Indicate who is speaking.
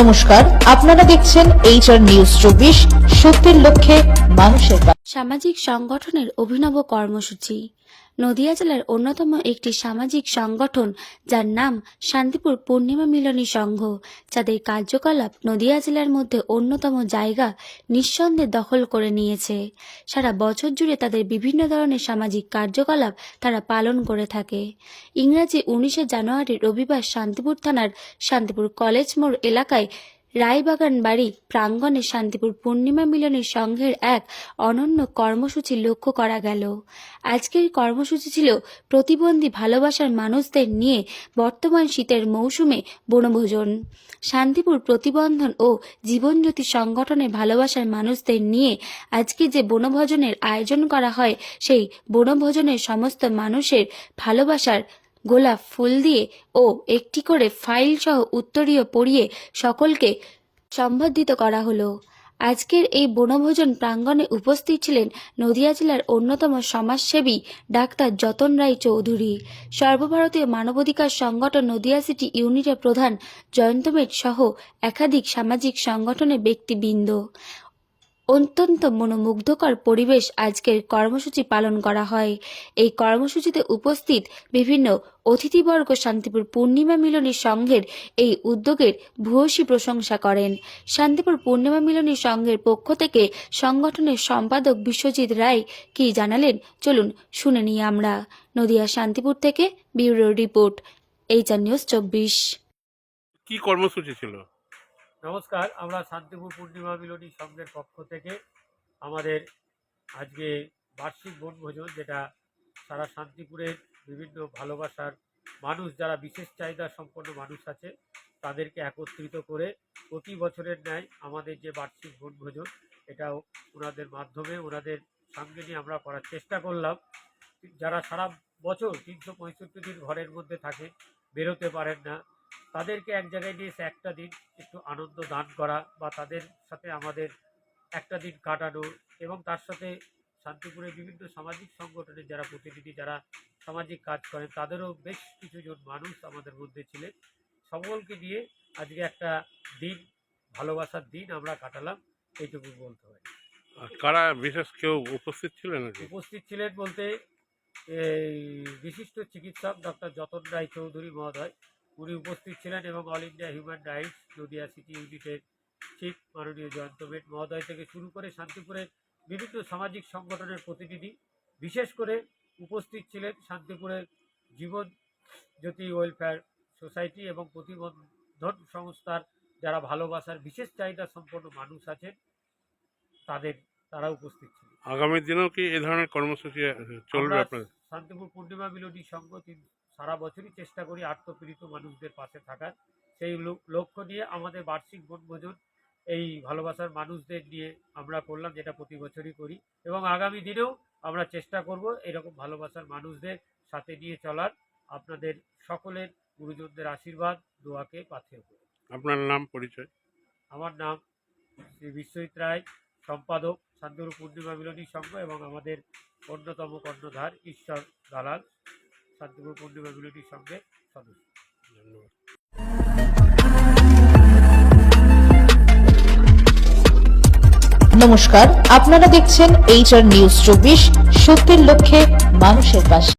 Speaker 1: নমস্কার আপনারা দেখছেন এইচআর নিউজ চব্বিশ সত্যের লক্ষ্যে মানুষের
Speaker 2: সামাজিক সংগঠনের অভিনব কর্মসূচি। নদিয়া জেলার অন্যতম একটি সামাজিক সংগঠন, যার নাম শান্তিপুর পূর্ণিমা মিলনী সংঘ, যাদের কার্যকলাপ নদিয়া জেলার মধ্যে অন্যতম জায়গা নিঃসন্দেহে দখল করে নিয়েছে। সারা বছর জুড়ে তাদের বিভিন্ন ধরনের সামাজিক কার্যকলাপ তারা পালন করে থাকে। ইংরাজি উনিশে জানুয়ারি রবিবার শান্তিপুর থানার শান্তিপুর কলেজ মোড় এলাকায় রায়বাগান বাড়ি প্রাঙ্গণে শান্তিপুর পূর্ণিমা মিলনের সংঘের এক অনন্য কর্মসূচি লক্ষ্য করা গেল। আজকের কর্মসূচি ছিল প্রতিবন্ধী ভালোবাসার মানুষদের নিয়ে বর্তমান শীতের মৌসুমে বনভোজন। শান্তিপুর প্রতিবন্ধন ও জীবনজ্যোতি সংগঠনের ভালোবাসার মানুষদের নিয়ে আজকে যে বনভোজনের আয়োজন করা হয়, সেই বনভোজনের সমস্ত মানুষের ভালোবাসার গোলাপ ফুল দিয়ে ও একটি করে ফাইল সহ উত্তরীয় পড়িয়ে সকলকে সম্বর্ধিত করা হলো। আজকের এই বনভোজন প্রাঙ্গণে উপস্থিত ছিলেন নদিয়া জেলার অন্যতম সমাজসেবী ডাক্তার যতন রায় চৌধুরী। সর্বভারতীয় মানবাধিকার সংগঠন নদিয়া সিটি ইউনিটের প্রধান জয়ন্তমেট সহ একাধিক সামাজিক সংগঠনের ব্যক্তিবৃন্দ। অত্যন্ত মনোমুগ্ধকর পরিবেশ আজকের কর্মসূচি পালন করা হয়। এই কর্মসূচিতে উপস্থিত বিভিন্ন অতিথিবর্গ শান্তিপুর পূর্ণিমা মিলনী সংঘের এই উদ্যোগের ভূয়সী প্রশংসা করেন। শান্তিপুর পূর্ণিমা মিলনী সংঘের পক্ষ থেকে সংগঠনের সম্পাদক বিশ্বজিৎ রায় কি জানালেন, চলুন শুনে নিই আমরা। নদিয়া শান্তিপুর থেকে ব্যুরো রিপোর্ট, এইচআর নিউজ চব্বিশ।
Speaker 3: কি কর্মসূচি ছিল?
Speaker 4: নমস্কার, আমরা শান্তিপুর পূর্ণিমা মিলনী সংঘের পক্ষ থেকে আমাদের আজকে বার্ষিক বনভোজন, যেটা সারা শান্তিপুরের বিভিন্ন ভালোবাসার মানুষ, যারা বিশেষ চাহিদা সম্পন্ন মানুষ আছে, তাদেরকে একত্রিত করে প্রতি বছরের ন্যায় আমাদের যে বার্ষিক বনভোজন, এটাও ওনাদের মাধ্যমে, ওনাদের সঙ্গে নিয়ে আমরা করার চেষ্টা করলাম। যারা সারা বছর তিনশো পঁয়ষট্টি দিন ঘরের মধ্যে থাকে, বেরোতে পারেন না। তাদেরকে এক জায়গায় নিয়ে এসে একটা দিন একটু আনন্দ দান করা বা তাদের সাথে আমাদের একটা দিন কাটানো এবং তার সাথে শান্তিপুরের বিভিন্ন সামাজিক সংগঠনের যারা প্রতিনিধি যারা সামাজিক কাজ করেন তাদেরও বেশ কিছুজন মানুষ আমাদের মধ্যে ছিলেন। সকলকে নিয়ে আজকে একটা দিন ভালোবাসার দিন আমরা কাটালাম এইটুকু বলতে হয়
Speaker 3: আর কারা বিশেষ কেউ উপস্থিত ছিলেন
Speaker 4: উপস্থিত ছিলেন বলতে এই বিশিষ্ট চিকিৎসক ডক্টর যতন রায় চৌধুরী মহোদয়। উনি উপস্থিত ছিলেন এবং all India human rights Nadia city ইউনিটের চিফ মাননীয় জয়ন্ত বেট মহোদয় থেকে শুরু করে শান্তিপুরের বিভিন্ন সামাজিক সংগঠনের প্রতিনিধি বিশেষ করে উপস্থিত ছিলেন শান্তিপুরের জীবন জ্যোতি ওয়েলফেয়ার সোসাইটি এবং প্রতিবন্ধন সংস্থার যারা ভালোবাসার বিশেষ চাহিদা সম্পন্ন মানুষ আছেন তাদের তারা উপস্থিত ছিলেন।
Speaker 3: আগামী দিনেও কি এই ধরনের কর্মসূচি চলবে আপনার
Speaker 4: শান্তিপুর পূর্ণিমা মিলনী সংঘ তিন- সারা বছরই চেষ্টা করি আত্মপীড়িত মানুষদের পাশে থাকার। সেই লক্ষ্য নিয়ে আমাদের বার্ষিক বনভোজন এই ভালোবাসার মানুষদের নিয়ে আমরা করলাম যেটা প্রতি বছরই করি। এবং আগামী দিনেও আমরা চেষ্টা করব এরকম ভালোবাসার মানুষদের সাথে নিয়ে চলার। আপনাদের সকলের গুরুজনদের আশীর্বাদ দোয়াকে করে
Speaker 3: আপনার নাম পরিচয়?
Speaker 4: আমার নাম শ্রী বিশ্বজিৎ রায় সম্পাদক শান্তিপুর পূর্ণিমা মিলনী সংঘ এবং আমাদের অন্যতম কর্ণধার ঈশ্বর দালাল। শান্তিপুর পূর্ণিমা মিলনী সঙ্গে সদস্য।
Speaker 3: ধন্যবাদ।
Speaker 1: নমস্কার আপনারা দেখছেন এইচআর নিউজ চব্বিশ সত্যের লক্ষ্যে মানুষের পাশে।